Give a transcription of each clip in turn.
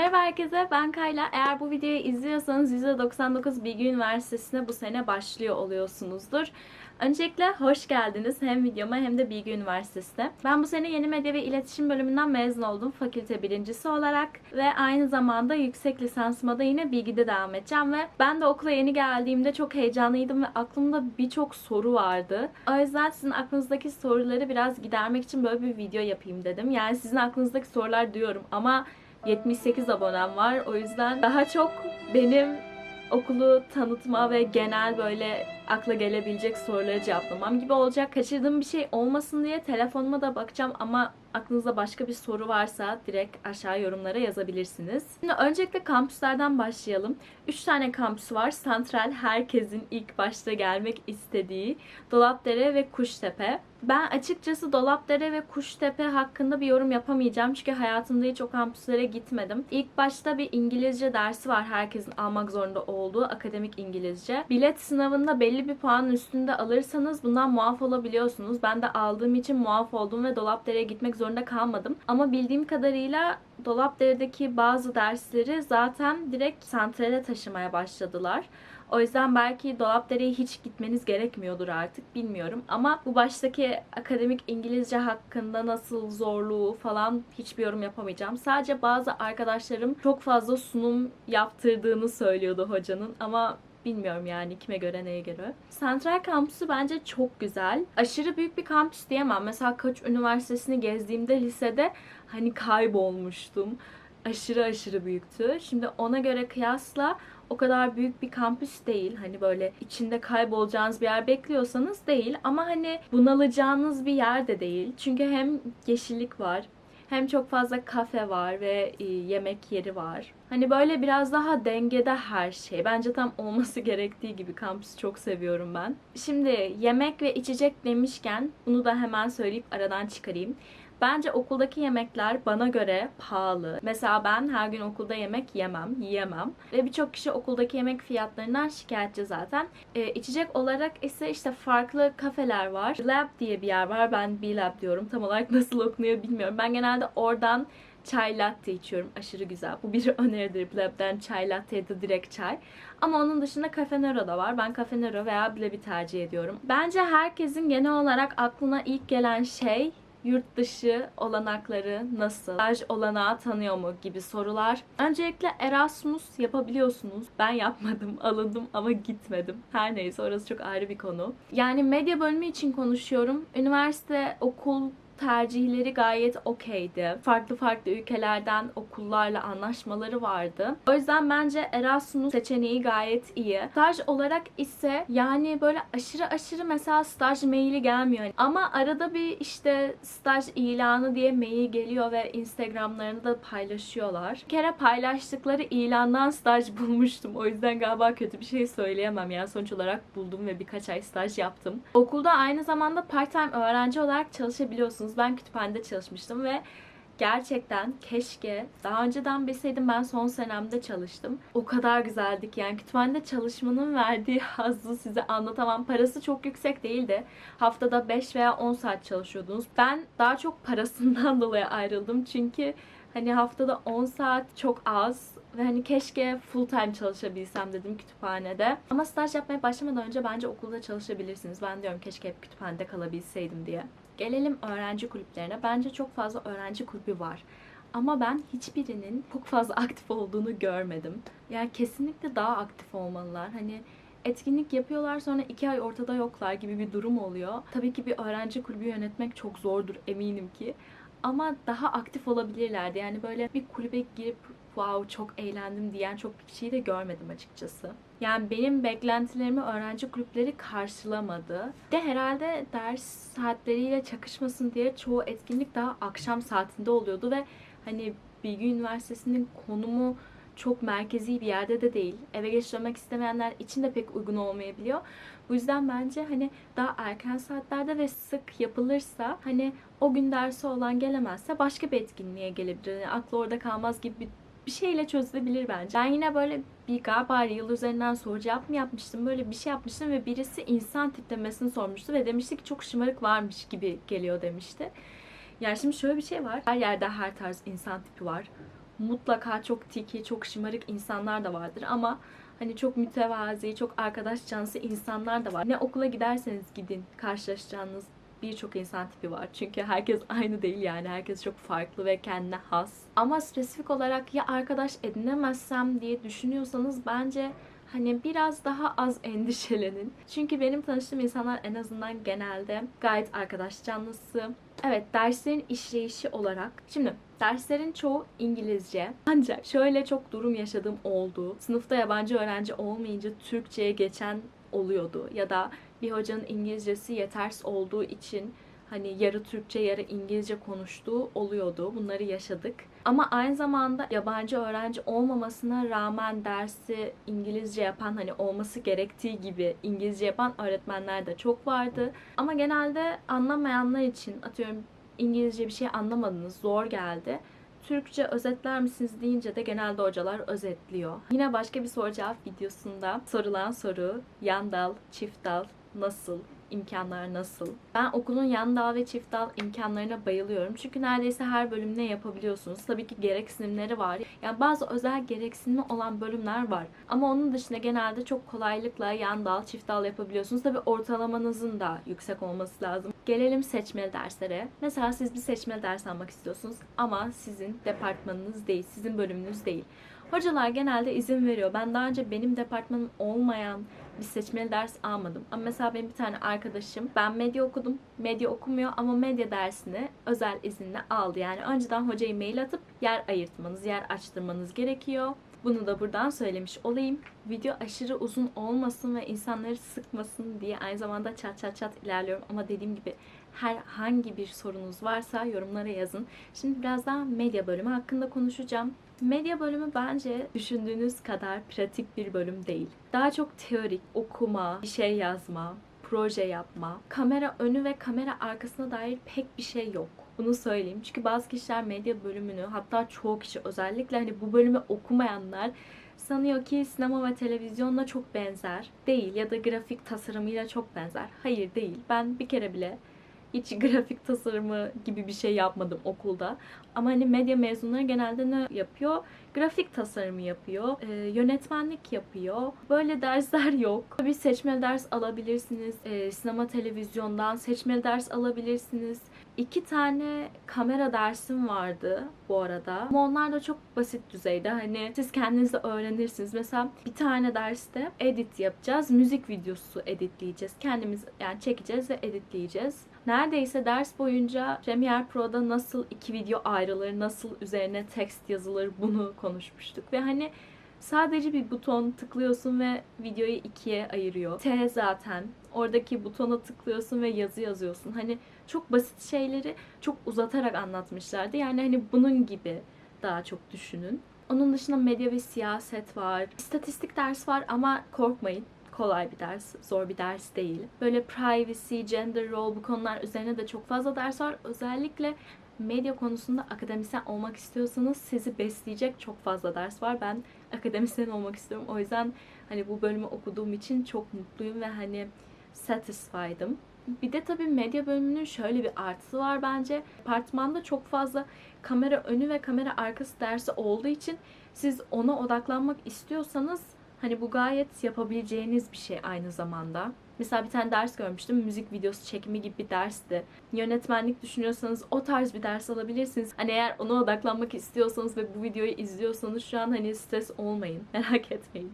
Merhaba herkese ben Kayla. Eğer bu videoyu izliyorsanız %99 Bilgi Üniversitesi'ne bu sene başlıyor oluyorsunuzdur. Öncelikle hoş geldiniz hem videoma hem de Bilgi Üniversitesi'ne. Ben bu sene Yeni Medya ve İletişim bölümünden mezun oldum fakülte birincisi olarak ve aynı zamanda yüksek lisansıma da yine Bilgi'de devam edeceğim ve ben de okula yeni geldiğimde çok heyecanlıydım ve aklımda birçok soru vardı. O yüzden sizin aklınızdaki soruları biraz gidermek için böyle bir video yapayım dedim. Yani sizin aklınızdaki sorular diyorum ama 78 abonem var. O yüzden daha çok benim okulu tanıtma ve genel böyle akla gelebilecek soruları cevaplamam gibi olacak. Kaçırdığım bir şey olmasın diye telefonuma da bakacağım ama aklınızda başka bir soru varsa direkt aşağı yorumlara yazabilirsiniz. Şimdi öncelikle kampüslerden başlayalım. 3 tane kampüs var. Santral herkesin ilk başta gelmek istediği Dolapdere ve Kuştepe. Ben açıkçası Dolapdere ve Kuştepe hakkında bir yorum yapamayacağım çünkü hayatımda hiç o kampüslere gitmedim. İlk başta bir İngilizce dersi var herkesin almak zorunda olduğu akademik İngilizce. Bilet sınavında belli bir puanın üstünde alırsanız bundan muaf olabiliyorsunuz. Ben de aldığım için muaf oldum ve Dolapdere'ye gitmek zorunda kalmadım. Ama bildiğim kadarıyla Dolapdere'deki bazı dersleri zaten direkt santrale taşımaya başladılar. O yüzden belki Dolapdere'ye hiç gitmeniz gerekmiyordur artık bilmiyorum. Ama bu baştaki akademik İngilizce hakkında nasıl zorluğu falan hiçbir yorum yapamayacağım. Sadece bazı arkadaşlarım çok fazla sunum yaptırdığını söylüyordu hocanın ama Bilmiyorum yani kime göre neye göre. Sentral kampüsü bence çok güzel. Aşırı büyük bir kampüs diyemem. Mesela Koç Üniversitesi'ni gezdiğimde lisede hani kaybolmuştum. Aşırı aşırı büyüktü. Şimdi ona göre kıyasla o kadar büyük bir kampüs değil. Hani böyle içinde kaybolacağınız bir yer bekliyorsanız değil. Ama hani bunalacağınız bir yer de değil. Çünkü hem yeşillik var hem çok fazla kafe var ve e, yemek yeri var. Hani böyle biraz daha dengede her şey. Bence tam olması gerektiği gibi kampüsü çok seviyorum ben. Şimdi yemek ve içecek demişken bunu da hemen söyleyip aradan çıkarayım. Bence okuldaki yemekler bana göre pahalı. Mesela ben her gün okulda yemek yemem, yiyemem. Ve birçok kişi okuldaki yemek fiyatlarından şikayetçi zaten. Ee, içecek olarak ise işte farklı kafeler var. Lab diye bir yer var. Ben B-Lab diyorum. Tam olarak nasıl okunuyor bilmiyorum. Ben genelde oradan çay latte içiyorum. Aşırı güzel. Bu bir öneridir. Blab'den çay latte ya da direkt çay. Ama onun dışında Cafe Nero da var. Ben Cafe Nero veya Blab'i tercih ediyorum. Bence herkesin genel olarak aklına ilk gelen şey yurt dışı olanakları nasıl? Staj olanağı tanıyor mu gibi sorular. Öncelikle Erasmus yapabiliyorsunuz. Ben yapmadım, alındım ama gitmedim. Her neyse orası çok ayrı bir konu. Yani medya bölümü için konuşuyorum. Üniversite, okul tercihleri gayet okeydi. Farklı farklı ülkelerden okullarla anlaşmaları vardı. O yüzden bence Erasmus seçeneği gayet iyi. Staj olarak ise yani böyle aşırı aşırı mesela staj maili gelmiyor. Ama arada bir işte staj ilanı diye mail geliyor ve Instagramlarını da paylaşıyorlar. Bir kere paylaştıkları ilandan staj bulmuştum. O yüzden galiba kötü bir şey söyleyemem. Yani sonuç olarak buldum ve birkaç ay staj yaptım. Okulda aynı zamanda part-time öğrenci olarak çalışabiliyorsunuz. Ben kütüphanede çalışmıştım ve gerçekten keşke daha önceden bilseydim ben son senemde çalıştım. O kadar güzeldik yani kütüphanede çalışmanın verdiği hazzı size anlatamam. Parası çok yüksek değildi. Haftada 5 veya 10 saat çalışıyordunuz. Ben daha çok parasından dolayı ayrıldım çünkü hani haftada 10 saat çok az ve hani keşke full time çalışabilsem dedim kütüphanede. Ama staj yapmaya başlamadan önce bence okulda çalışabilirsiniz. Ben diyorum keşke hep kütüphanede kalabilseydim diye. Gelelim öğrenci kulüplerine. Bence çok fazla öğrenci kulübü var. Ama ben hiçbirinin çok fazla aktif olduğunu görmedim. Yani kesinlikle daha aktif olmalılar. Hani etkinlik yapıyorlar sonra iki ay ortada yoklar gibi bir durum oluyor. Tabii ki bir öğrenci kulübü yönetmek çok zordur eminim ki. Ama daha aktif olabilirlerdi. Yani böyle bir kulübe girip wow çok eğlendim diyen çok bir kişiyi de görmedim açıkçası. Yani benim beklentilerimi öğrenci kulüpleri karşılamadı. De herhalde ders saatleriyle çakışmasın diye çoğu etkinlik daha akşam saatinde oluyordu ve hani Bilgi Üniversitesi'nin konumu çok merkezi bir yerde de değil. Eve geç dönmek istemeyenler için de pek uygun olmayabiliyor. Bu yüzden bence hani daha erken saatlerde ve sık yapılırsa hani o gün dersi olan gelemezse başka bir etkinliğe gelebilir. Yani aklı orada kalmaz gibi bir bir şeyle çözülebilir bence. Ben yine böyle bir galiba yıl üzerinden soru cevap mı yapmıştım? Böyle bir şey yapmıştım ve birisi insan tiplemesini sormuştu ve demişti ki çok şımarık varmış gibi geliyor demişti. Yani şimdi şöyle bir şey var. Her yerde her tarz insan tipi var. mutlaka çok tiki, çok şımarık insanlar da vardır ama hani çok mütevazi, çok arkadaş canlısı insanlar da var. Ne okula giderseniz gidin karşılaşacağınız birçok insan tipi var. Çünkü herkes aynı değil yani. Herkes çok farklı ve kendine has. Ama spesifik olarak ya arkadaş edinemezsem diye düşünüyorsanız bence hani biraz daha az endişelenin. Çünkü benim tanıştığım insanlar en azından genelde gayet arkadaş canlısı. Evet derslerin işleyişi olarak. Şimdi derslerin çoğu İngilizce. Ancak şöyle çok durum yaşadığım oldu. Sınıfta yabancı öğrenci olmayınca Türkçe'ye geçen oluyordu. Ya da bir hocanın İngilizcesi yetersiz olduğu için hani yarı Türkçe yarı İngilizce konuştuğu oluyordu. Bunları yaşadık. Ama aynı zamanda yabancı öğrenci olmamasına rağmen dersi İngilizce yapan hani olması gerektiği gibi İngilizce yapan öğretmenler de çok vardı. Ama genelde anlamayanlar için atıyorum İngilizce bir şey anlamadınız, zor geldi. Türkçe özetler misiniz deyince de genelde hocalar özetliyor. Yine başka bir soru cevap videosunda sorulan soru yan dal, çift dal nasıl, imkanlar nasıl? Ben okulun yan dal ve çift dal imkanlarına bayılıyorum. Çünkü neredeyse her bölümde yapabiliyorsunuz. Tabii ki gereksinimleri var. Yani bazı özel gereksinimi olan bölümler var. Ama onun dışında genelde çok kolaylıkla yan dal, çift dal yapabiliyorsunuz. Tabii ortalamanızın da yüksek olması lazım. Gelelim seçmeli derslere. Mesela siz bir seçmeli ders almak istiyorsunuz ama sizin departmanınız değil, sizin bölümünüz değil. Hocalar genelde izin veriyor. Ben daha önce benim departmanım olmayan bir seçmeli ders almadım. Ama mesela benim bir tane arkadaşım, ben medya okudum. Medya okumuyor ama medya dersini özel izinle aldı. Yani önceden hocaya mail atıp yer ayırtmanız, yer açtırmanız gerekiyor. Bunu da buradan söylemiş olayım. Video aşırı uzun olmasın ve insanları sıkmasın diye aynı zamanda çat çat çat ilerliyorum. Ama dediğim gibi herhangi bir sorunuz varsa yorumlara yazın. Şimdi biraz daha medya bölümü hakkında konuşacağım. Medya bölümü bence düşündüğünüz kadar pratik bir bölüm değil. Daha çok teorik, okuma, bir şey yazma, proje yapma, kamera önü ve kamera arkasına dair pek bir şey yok. Bunu söyleyeyim. Çünkü bazı kişiler medya bölümünü hatta çoğu kişi özellikle hani bu bölümü okumayanlar sanıyor ki sinema ve televizyonla çok benzer. Değil ya da grafik tasarımıyla çok benzer. Hayır değil. Ben bir kere bile hiç grafik tasarımı gibi bir şey yapmadım okulda. Ama hani medya mezunları genelde ne yapıyor? Grafik tasarımı yapıyor, e, yönetmenlik yapıyor. Böyle dersler yok. Tabii seçmeli ders alabilirsiniz. E, sinema televizyondan seçmeli ders alabilirsiniz. İki tane kamera dersim vardı bu arada. Ama onlar da çok basit düzeyde. Hani siz kendiniz de öğrenirsiniz. Mesela bir tane derste edit yapacağız. Müzik videosu editleyeceğiz. Kendimiz yani çekeceğiz ve editleyeceğiz. Neredeyse ders boyunca Premiere Pro'da nasıl iki video ayrılır, nasıl üzerine text yazılır bunu konuşmuştuk. Ve hani sadece bir buton tıklıyorsun ve videoyu ikiye ayırıyor. T zaten. Oradaki butona tıklıyorsun ve yazı yazıyorsun. Hani çok basit şeyleri çok uzatarak anlatmışlardı. Yani hani bunun gibi daha çok düşünün. Onun dışında medya ve siyaset var. İstatistik ders var ama korkmayın kolay bir ders, zor bir ders değil. Böyle privacy, gender role bu konular üzerine de çok fazla ders var. Özellikle medya konusunda akademisyen olmak istiyorsanız sizi besleyecek çok fazla ders var. Ben akademisyen olmak istiyorum. O yüzden hani bu bölümü okuduğum için çok mutluyum ve hani satisfied'ım. Bir de tabii medya bölümünün şöyle bir artısı var bence. Apartmanda çok fazla kamera önü ve kamera arkası dersi olduğu için siz ona odaklanmak istiyorsanız Hani bu gayet yapabileceğiniz bir şey aynı zamanda. Mesela bir tane ders görmüştüm. Müzik videosu çekimi gibi bir dersti. Yönetmenlik düşünüyorsanız o tarz bir ders alabilirsiniz. Hani eğer ona odaklanmak istiyorsanız ve bu videoyu izliyorsanız şu an hani stres olmayın. Merak etmeyin.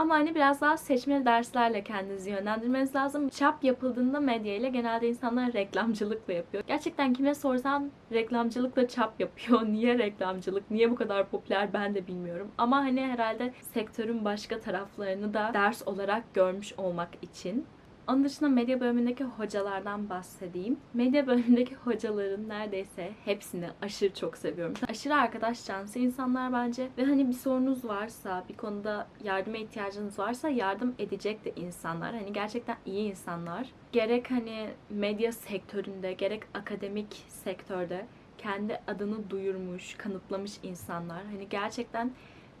Ama hani biraz daha seçmeli derslerle kendinizi yönlendirmeniz lazım. Çap yapıldığında medya ile genelde insanlar reklamcılıkla yapıyor. Gerçekten kime sorsam reklamcılıkla çap yapıyor. Niye reklamcılık? Niye bu kadar popüler ben de bilmiyorum. Ama hani herhalde sektörün başka taraflarını da ders olarak görmüş olmak için onun dışında medya bölümündeki hocalardan bahsedeyim. Medya bölümündeki hocaların neredeyse hepsini aşırı çok seviyorum. Aşırı arkadaş canlısı insanlar bence. Ve hani bir sorunuz varsa, bir konuda yardıma ihtiyacınız varsa yardım edecek de insanlar. Hani gerçekten iyi insanlar. Gerek hani medya sektöründe, gerek akademik sektörde kendi adını duyurmuş, kanıtlamış insanlar. Hani gerçekten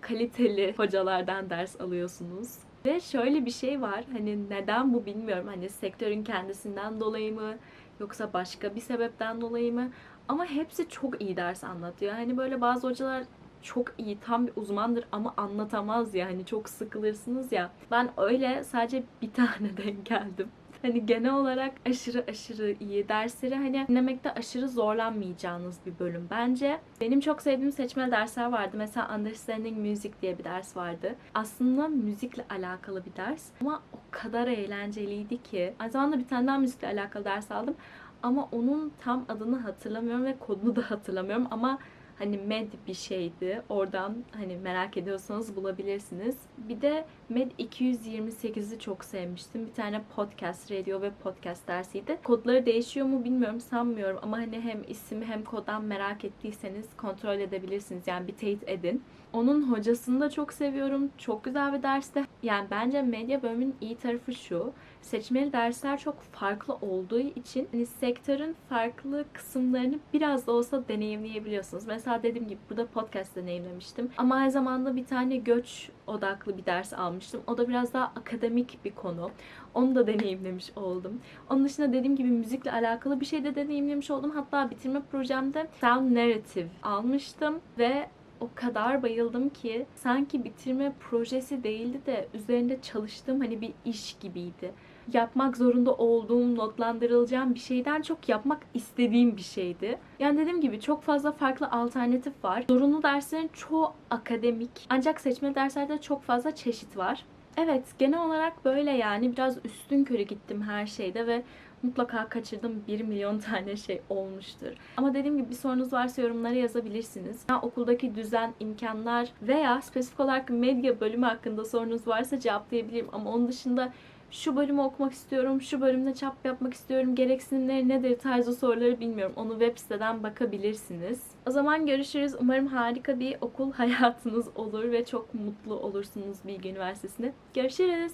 kaliteli hocalardan ders alıyorsunuz. Ve şöyle bir şey var. Hani neden bu bilmiyorum. Hani sektörün kendisinden dolayı mı yoksa başka bir sebepten dolayı mı? Ama hepsi çok iyi ders anlatıyor. Hani böyle bazı hocalar çok iyi, tam bir uzmandır ama anlatamaz ya. Hani çok sıkılırsınız ya. Ben öyle sadece bir tane denk geldim. Hani genel olarak aşırı aşırı iyi. Dersleri hani dinlemekte aşırı zorlanmayacağınız bir bölüm bence. Benim çok sevdiğim seçmeli dersler vardı. Mesela Understanding Music diye bir ders vardı. Aslında müzikle alakalı bir ders ama o kadar eğlenceliydi ki. Aynı zamanda bir tane daha müzikle alakalı ders aldım. Ama onun tam adını hatırlamıyorum ve kodunu da hatırlamıyorum ama hani med bir şeydi. Oradan hani merak ediyorsanız bulabilirsiniz. Bir de Med 228'i çok sevmiştim. Bir tane podcast, radio ve podcast dersiydi. Kodları değişiyor mu bilmiyorum sanmıyorum ama hani hem isim hem koddan merak ettiyseniz kontrol edebilirsiniz. Yani bir teyit edin. Onun hocasını da çok seviyorum. Çok güzel bir derste. Yani bence medya bölümünün iyi tarafı şu. Seçmeli dersler çok farklı olduğu için hani sektörün farklı kısımlarını biraz da olsa deneyimleyebiliyorsunuz. Mesela dediğim gibi burada podcast deneyimlemiştim. Ama aynı zamanda bir tane göç odaklı bir ders almıştım. O da biraz daha akademik bir konu. Onu da deneyimlemiş oldum. Onun dışında dediğim gibi müzikle alakalı bir şey de deneyimlemiş oldum. Hatta bitirme projemde Sound Narrative almıştım ve o kadar bayıldım ki sanki bitirme projesi değildi de üzerinde çalıştığım hani bir iş gibiydi. Yapmak zorunda olduğum, notlandırılacağım bir şeyden çok yapmak istediğim bir şeydi. Yani dediğim gibi çok fazla farklı alternatif var. Zorunlu derslerin çoğu akademik. Ancak seçmeli derslerde çok fazla çeşit var. Evet, genel olarak böyle yani biraz üstün körü gittim her şeyde ve mutlaka kaçırdığım 1 milyon tane şey olmuştur. Ama dediğim gibi bir sorunuz varsa yorumlara yazabilirsiniz. Ya okuldaki düzen, imkanlar veya spesifik olarak medya bölümü hakkında sorunuz varsa cevaplayabilirim. Ama onun dışında şu bölümü okumak istiyorum, şu bölümde çap yapmak istiyorum, gereksinimleri nedir tarzı soruları bilmiyorum. Onu web siteden bakabilirsiniz. O zaman görüşürüz. Umarım harika bir okul hayatınız olur ve çok mutlu olursunuz Bilgi Üniversitesi'nde. Görüşürüz.